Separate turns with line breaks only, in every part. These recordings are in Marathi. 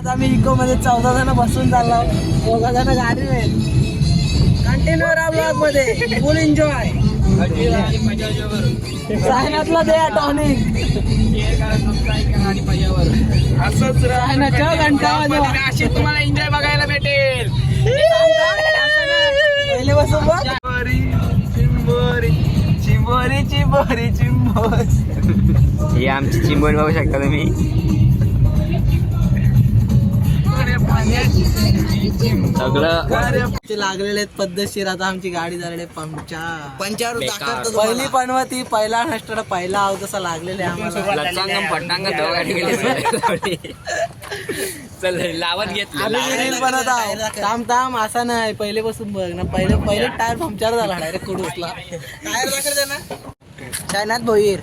आता आम्ही इको मध्ये चौदा जण बसून चाललो. चौदा जण गाडी कंटिन्यू राहा ब्लॉगमध्ये. फुल एन्जॉय सायनातला दे टॉनिक
असंच
सायनाच्या घंटा
अशी तुम्हाला एन्जॉय बघायला भेटेल.
पहिले बसून बघ.
चिंबोरी चिंबोरी चिंबोरी चिंबोरी.
ही आमची चिंबोरी बघू शकता तुम्ही. सगळं
ते लागलेले आहेत पद्धतशीर आता आमची गाडी झालेली
पंचावर
बेकार.
पहिली पनवती पहिला नष्ट पहिला आव तसा लागलेला
चल लावत घेतलं
थांब थांब असा नाही पहिले बसून बघ ना पहिले पहिले टायर पंक्चर झाला डायरेक्ट कुडूसला टायर ना चायनात भोईर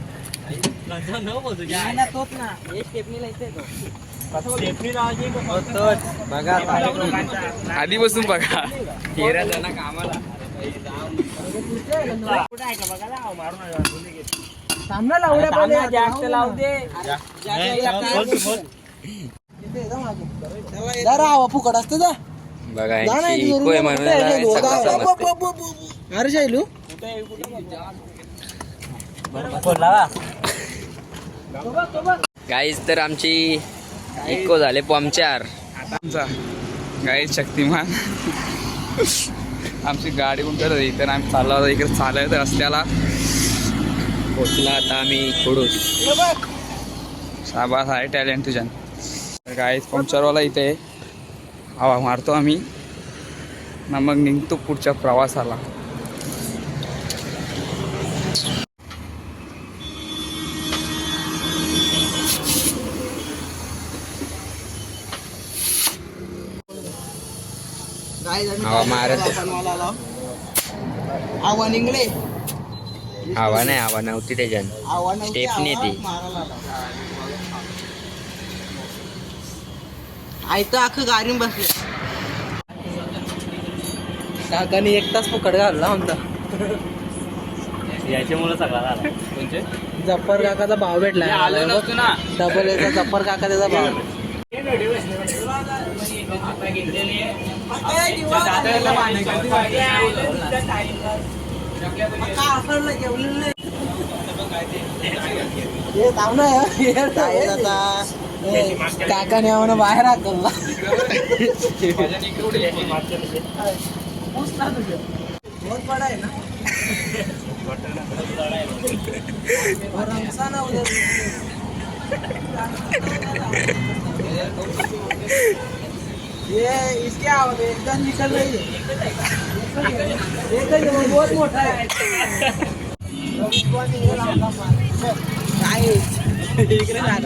होत ना हे स्टेपनीला इथे बघा
आधी बसून बघा.
तेरा जण कामाला.
सामना लावड्या जास्त लावू दे. जरा फुकट असते जा.
बघा
अरे शैलू
गाईज तर आमची इको झाले पंक्चर
आमचा गाई शक्तिमान. आमची गाडी कोण करत होती तर आम्ही चाललो होतो इकडे चालत रस्त्याला.
पोचला आता आम्ही खोडूस.
शाबास आहे टॅलेंट तुझ्यान. गाडी पंक्चरवाला इथे. हवा मारतो आम्ही. ना मग निघतो पुढच्या प्रवासाला.
आव्हान इंगळे.
हवा नाही हवा नव्हती त्याच्यान
आव्हान
Stepney ती.
आयतं अख्खं गाडीन बसले. काकानी एक तास फुकट घालला आमचा.
याच्यामुळे सगळा झाला. म्हणजे
जप्पर काकाचा भाव भेटला.
आलो नसतो ना.
डबल याचा जप्पर काका त्याचा भाव. काकाने आम्हाला बाहेर हाकलला बहुत ना ये इसके आवाज एकदम निकल रही है। एकदम बहुत मोटा है। काय इकडे
काय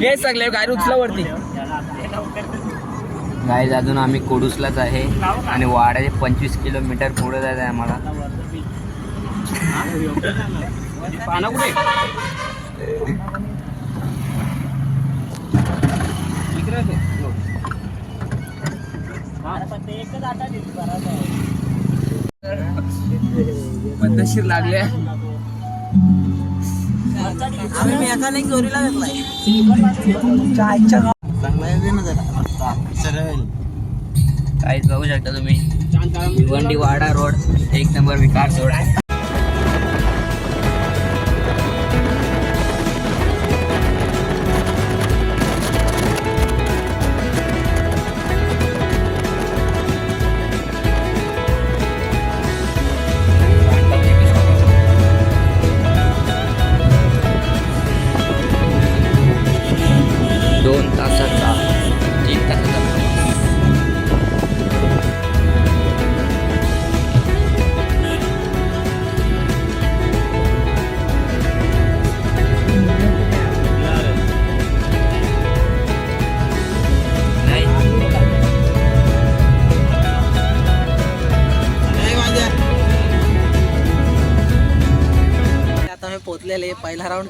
हे सगळे गाडी उचला वरती.
गाईज अजून आम्ही कोडूसलाच आहे. आणि वाड्याचे पंचवीस किलोमीटर पुढे जायचं आहे आम्हाला.
पद्धतशीर लागले.
आम्ही चोरीला
काहीच बघू शकता तुम्ही. भिवंडी वाडा रोड एक नंबर विकास रोड.
आहे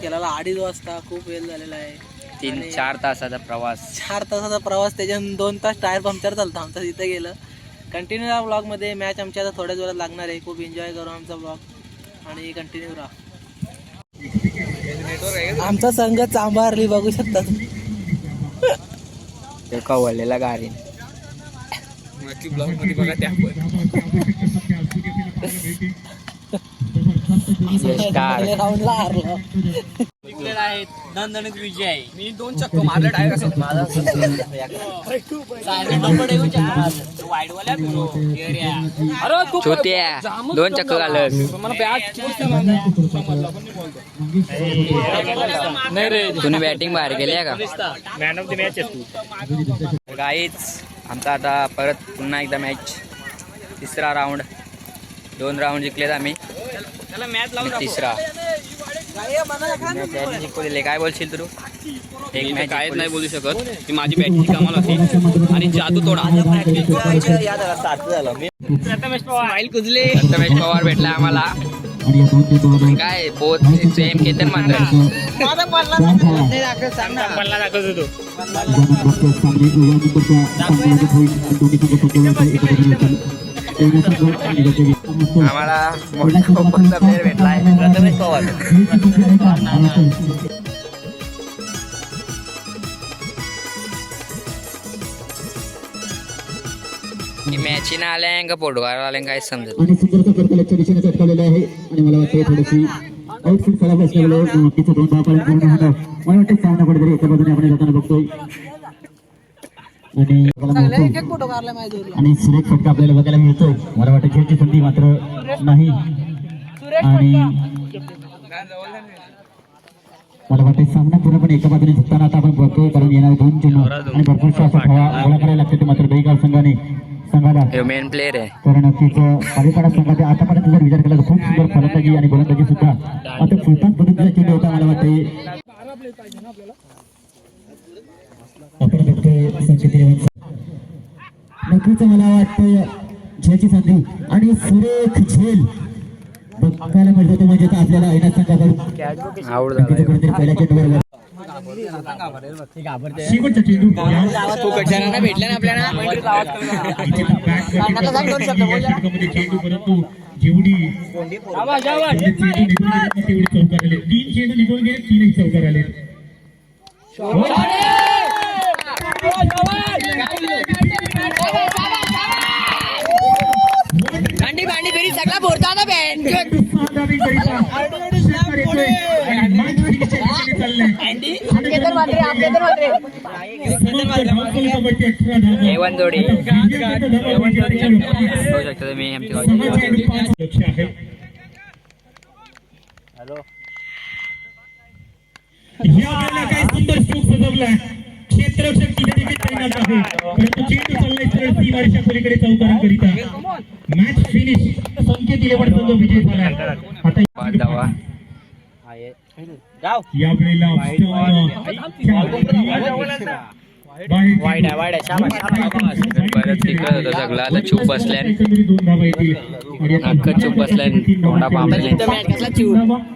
केलेला अडीच वाजता खूप वेळ झालेला आहे.
तीन चार तासाचा प्रवास.
चार तासाचा प्रवास त्याच्यात दोन तास टायर पंक्चर झालं आमचं तिथे गेलं. कंटिन्यू राहा ब्लॉगमध्ये मॅच आमच्या आता थोड्याच वेळात लागणार आहे. खूप एन्जॉय करू आमचा ब्लॉग आणि कंटिन्यू राहा आमचा संघ चांभारली बघू शकता तुम्ही.
कवळलेला गाडी
नक्की ब्लॉगमध्ये बघा त्या
दणदणीत विजय.
मी दोन चक्क मारले डायरेक्ट
दोन चक्क घालत
मला बॅट नाही रे.
तुम्ही बॅटिंग बाहेर केली आहे का
मॅन ऑफ द मॅच तू.
गाईच आमचा आता परत पुन्हा एकदा मॅच तिसरा राऊंड दोन राऊंड जिंकलेत आम्ही. तिसरा मॅच जिंकू दिले काय बोलशील तू? एक मॅच
काहीच नाही बोलू शकत. की माझी बॅटिंग कामाला होती. आणि जादू तोडा.
स्माईल कुजले. मॅच पवार भेटला आम्हाला. काय बोथ सेम केतन मात्र
पल्ला दाखवतो तो.
आम्हाला मोठा कोणता प्लेअर भेटलाय प्रथमेश पवार मॅची ना आल्या का फोटो आल्या काय समजत
आणि सुंदरचा कर्तल्याच्या दिशेने चटकावलेला आहे आणि मला वाटतं थोडीशी आउटफिट खराब असल्यामुळे नक्कीच दोन धाव पर्यंत पूर्ण होणार मला वाटतं सामना कुठेतरी एका बाजूने आपण जाताना बघतोय
तुला
आणि सुरेख फटका आपल्याला बघायला मिळतोय. मला वाटतं खेळची संधी मात्र नाही. आणि मला वाटतं सामना पूर्णपणे एका बाजूने झुकताना आता आपण बघतोय कारण येणार दोन चेंडू आणि भरपूरशा असा ठेवा गोळा करायला लागते ते मात्र बेगाव संघाने. संघाला
मेन प्लेअर आहे.
तर नक्कीच पालिपाडा संघाचे आतापर्यंत जर विचार केला तर खूप सुंदर फलंदाजी आणि गोलंदाजी सुद्धा. आता सुलतान पद्धतीचा चेंडू होता मला वाटते नक्कीच मला वाटतं झेलची संधी आणि सुरेख झेल बघायला मिळतो तो म्हणजे आपल्याला ऐना संघाकडून
आवड
कुठेतरी पहिल्या चेंडूवर
भेटल्या ना आपल्याला
जेवढी तीन चेंडू निघून गेले तीनही चौकार आले.
भांडी भांडी फेरी सगळा जोडी. बघू शकता तुम्ही आमची गावची
काय सुंदर स्ट्रोक सजवलाय. क्षेत्ररक्षक तैनात आहे परंतु चेंडू चाललाय सरळ सीमारेषा पलीकडे चौकारण मॅच फिनिश संकेत इलेव्हन संघ विजय आता
धावा
या वेळेला
परत सगळं आता चूप बसल्या अख्खं चूप बसलाय तोंडा पांबले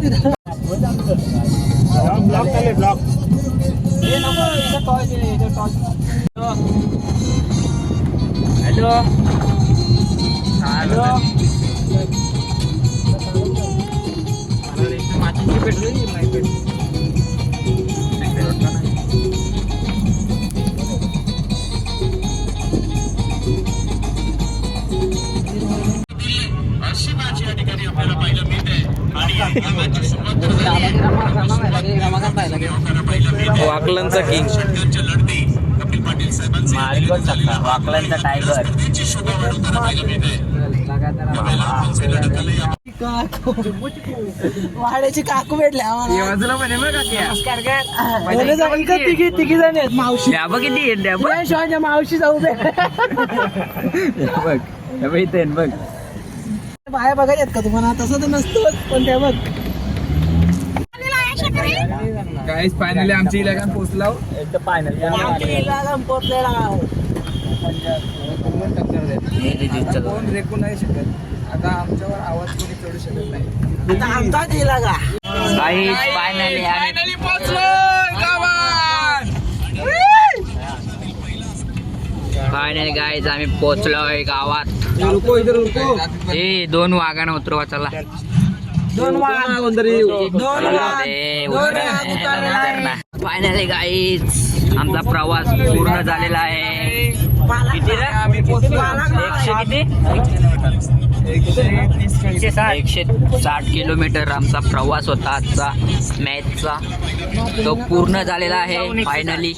हात सुट्टे हो तिथं हे नको, इथं टॉस आहे, इथं टॉस.
हॅलो हॅलो वाकलनचा किंग वाकलांचा टायगर
वाड्याची काकू भेटले आम्हाला. का तिघी तिघी जण आहेत मावशी.
डॅबा किती डॅबा
शिवाय मावशी जाऊ दे.
बघ. इथे बघ.
बाया बघायला आहेत का तुम्हाला? तसं तर नसतं पण त्या बघ.
गाईज फायनली आमची इलाकात पोहोचला कोण रेकू नाही शकत. आता आमच्यावर आवाज कोणी चढू शकत नाही.
आमचाच इलाका.
फायनली
फायनली पोहोचलो गावात.
फायनली गाईज आम्ही पोहोचलोय गावात.
रुको इधर रुको.
ए दोन वाघानं उतरवा चला.
दोन वाघ. दोन वाघ.
फायनली गाईज आमचा प्रवास पूर्ण झालेला आहे. एकशे साठ किलोमीटर आमचा प्रवास होता आजचा मॅचचा. तो पूर्ण झालेला आहे फायनली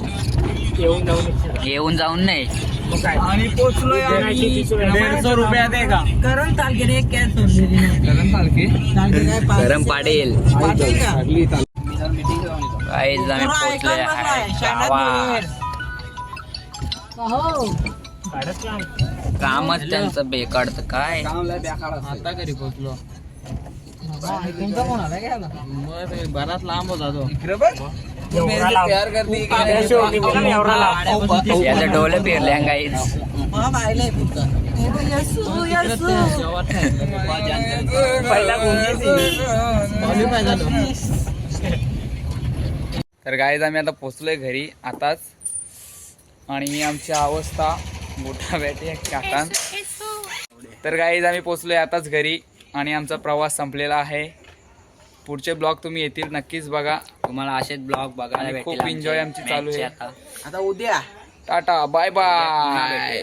येऊन जाऊन नाही.
आणि पोहोचलोय आम्ही. दीडशे रुपया दे का?
करण तालकेने एक कॅन सोडलेली नाही
करण तालके?
तालके काय पाच-
गरम पाडेल
पाटील. का?
गाईज आम्ही
पोरं
पोहोचले
ऐकायला बसलाय,
आहे
शाळेत
गावात. कामच त्यांचं बेकाडतं काय?
आता घरी पोहोचलो.
तुमचा कोण आला काय
बराच लांब होता तो इकडे बघ.
याचं डोले
पाहिजे तो.
तर गाईज आम्ही आता पोचलोय घरी आताच. आणि ही आमची अवस्था मोठा बॅटे काकान तर गाईज आम्ही पोचलोय आताच घरी आणि आमचा प्रवास संपलेला आहे. पुढचे ब्लॉग तुम्ही येतील नक्कीच बघा.
तुम्हाला असेच ब्लॉग बघायला
आणि खूप
भेटेल
enjoy
आमचे
चालू आहे.
आता. उद्या.
Tata bye bye